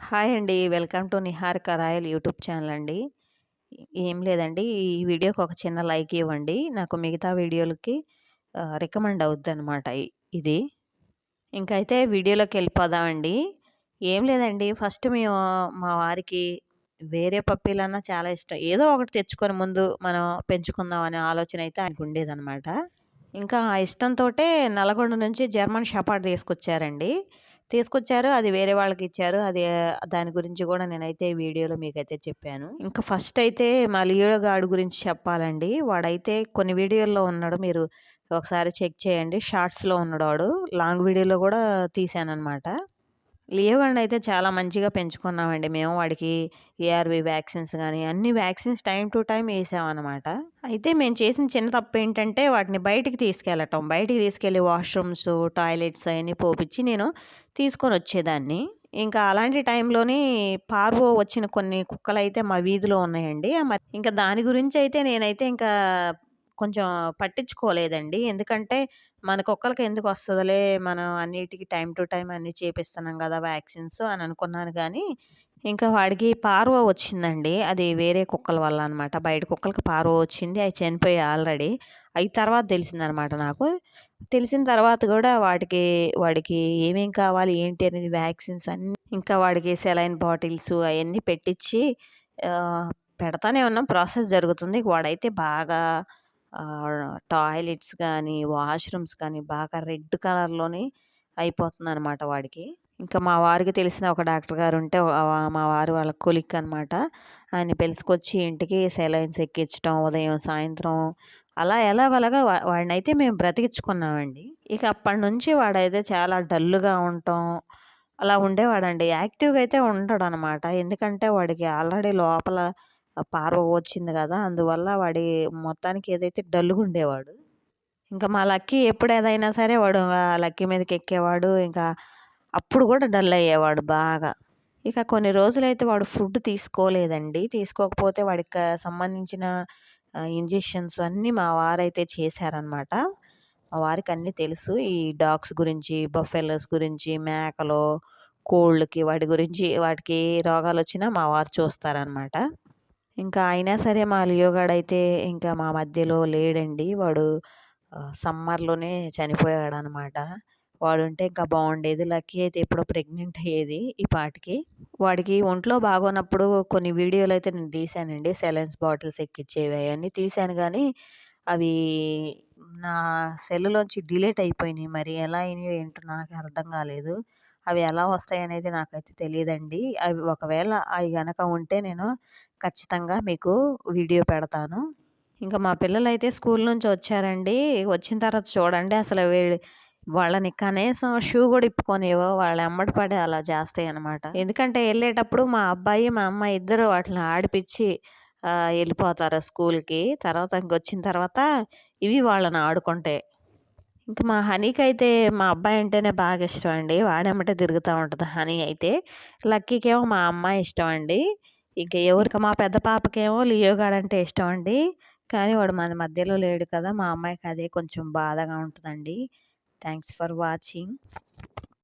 Hi అండి. Welcome to Niharika Royal YouTube channel అండి. ఏం లేదండి. ఈ వీడియోకి ఒక చిన్న లైక్ ఇవ్వండి. నాకు మిగతా వీడియోలకి రికమెండ్ అవుద్దనమాట అనమాట ఇది. ఇంకైతే వీడియోలోకెళ్ళిపోదామండి. ఏం లేదండి. ఫస్ట్ మేము మా వారికి వేరే పప్పీలన్నా చాలా ఇష్టం. ఏదో ఒకటి తెచ్చుకొని ముందు మనం పెంచుకుందాం అనే ఆలోచన అయితే ఆయనకుండేదనమాట. ఇంకా ఆ ఇష్టంతోటే నల్గొండ నుంచి జర్మన్ షెపర్డ్ తీసుకొచ్చారండి. తీసుకొచ్చారు. అది వేరే వాళ్ళకి ఇచ్చారు అది దాని గురించి కూడా నేనైతే ఈ వీడియోలో మీకైతే చెప్పాను. ఇంకా ఫస్ట్ అయితే మా లియో గురించి చెప్పాలండి. వాడైతే కొన్ని వీడియోల్లో ఉన్నాడు. మీరు ఒకసారి చెక్ చేయండి. షార్ట్స్‌లో ఉన్నాడు వాడు. లాంగ్ వీడియోలో గూడా తీశాననమాట. లియో అయితే చాలా మంచిగా పెంచుకున్నామండి మేము. వాడికి ఏఆర్‌వి వ్యాక్సిన్స్ కానీ అన్ని వ్యాక్సిన్స్ టైం టు టైం వేసామన్నమాట అయితే మేము చేసిన చిన్న తప్పు ఏంటంటే వాటిని బయటికి తీసుకెళ్ళటం. బయటికి తీసుకెళ్ళి వాష్‌రూమ్స్, టాయిలెట్స్ అవన్నీ పోపించి నేను తీసుకొని వచ్చేదాన్ని ఇంకా అలాంటి టైంలోని పార్వో వచ్చిన కొన్ని కుక్కలు అయితే మా వీధిలో ఉన్నాయండి. మరి ఇంకా దాని గురించి అయితే నేనైతే ఇంకా కొంచెం పట్టించుకోలేదండి. ఎందుకంటే మన కుక్కలకి వస్తుందిలే మనం అన్నిటికీ టైం టు టైం అన్నీ చేపిస్తున్నాం కదా వ్యాక్సిన్స్ అని అనుకున్నాను కానీ ఇంకా వాడికి పార్వ వచ్చిందండి. అది వేరే కుక్కల వల్ల అనమాట. బయట కుక్కలకి పార్వ వచ్చింది. అవి చనిపోయాయి ఆల్రెడీ. అయి తర్వాత తెలిసిందనమాట నాకు. తెలిసిన తర్వాత కూడా వాటికి వాడికి ఏమేం కావాలి, ఏంటి అనేది వ్యాక్సిన్స్ అన్నీ ఇంకా వాడికి సెలైన్ బాటిల్స్ అవన్నీ పెట్టించి పెడతానే ఉన్నాం. ప్రాసెస్ జరుగుతుంది. వాడైతే బాగా టాయిలెట్స్ కానీ వాష్‌రూమ్స్ కానీ బాగా రెడ్ కలర్‌లోని అయిపోతుందనమాట వాడికి. ఇంకా మా వారికి తెలిసిన ఒక డాక్టర్ గారు ఉంటే మా వారు వాళ్ళ కొలిక్ అనమాట. ఆయన్ని పిలుచుకొచ్చి ఇంటికి సెలైన్స్ ఎక్కించటం ఉదయం, సాయంత్రం అలా ఎలాగోలాగా వాడిని వాడినైతే మేము బ్రతికించుకున్నామండి. ఇక అప్పటినుంచి వాడైతే చాలా డల్‌గా ఉండటం అలా ఉండేవాడండి. యాక్టివ్‌గా అయితే ఉంటాడనమాట ఎందుకంటే వాడికి ఆల్రెడీ లోపల పార్వ వచ్చింది కదా అందువల్ల వాడి మొత్తానికి ఏదైతే డల్‌గుండేవాడు. ఇంకా మా లక్కీ ఎప్పుడు ఏదైనా సరే వాడు ఆ లక్కీ మీదకెక్కేవాడు. ఇంకా అప్పుడు కూడా డల్ అయ్యేవాడు బాగా. ఇక కొన్ని రోజులైతే వాడు ఫుడ్ తీసుకోలేదండి. తీసుకోకపోతే వాడికి సంబంధించిన ఇంజెక్షన్స్ అన్నీ మా వారైతే చేశారనమాట. మా వారికి అన్నీ తెలుసు. ఈ డాగ్స్ గురించి, బఫెలోస్ గురించి, మేకలు, కోళ్ళకి వాటి గురించి వాటికి ఏ రోగాలొచ్చినా మా వారు చూస్తారనమాట. ఇంకా అయినా సరే మా లియో అయితే ఇంకా మా మధ్యలో లేడండి. వాడు సమ్మర్లోనే చనిపోయాడు అనమాట వాడు ఉంటే ఇంకా బాగుండేది లక్కీ అయితే ఎప్పుడో ప్రెగ్నెంట్ అయ్యేది ఈ పాటికి. వాడికి ఒంట్లో బాగోనప్పుడు కొన్ని వీడియోలు అయితే నేను తీశానండి. సెలెన్స్ బాటిల్స్ ఎక్కిచ్చేవి అవన్నీ తీశాను కానీ అవి నా సెల్లులోంచి డిలీట్ అయిపోయినాయి మరి ఎలా అయినాయో ఏంటో నాకు అర్థం కాలేదు అవి ఎలా వస్తాయి అనేది నాకైతే తెలియదండి అవి ఒకవేళ అవి గనక ఉంటే నేను ఖచ్చితంగా మీకు వీడియో పెడతాను. ఇంకా మా పిల్లలైతే స్కూల్ నుంచి వచ్చారండి. వచ్చిన తర్వాత చూడండి అసలు వాళ్ళని కనీసం షూ కూడా ఇప్పుకొనివో వాళ్ళ ఎమ్మట పడి అలా చేస్తాయనమాట. ఎందుకంటే వెళ్ళేటప్పుడు మా అబ్బాయి, మా అమ్మాయి ఇద్దరు వాటిని ఆడిపిచ్చి వెళ్ళిపోతారు స్కూల్‌కి. తర్వాత ఇంకొచ్చిన తర్వాత ఇవి వాళ్ళని ఆడుకుంటాయి. ఇంకా మా హనీకైతే మా అబ్బాయి అంటేనే బాగా ఇష్టం అండి. వాడేమంటే తిరుగుతూ ఉంటుంది హనీ అయితే. లక్కీకేమో మా అమ్మాయి ఇష్టం అండి. ఇంక ఎవరికి మా పెద్ద పాపకేమో లియో అంటే ఇష్టం అండి. కానీ వాడు మన మధ్యలో లేడు కదా! మా అమ్మాయికి అదే కొంచెం బాధగా ఉంటుందండి థ్యాంక్స్ ఫర్ వాచింగ్.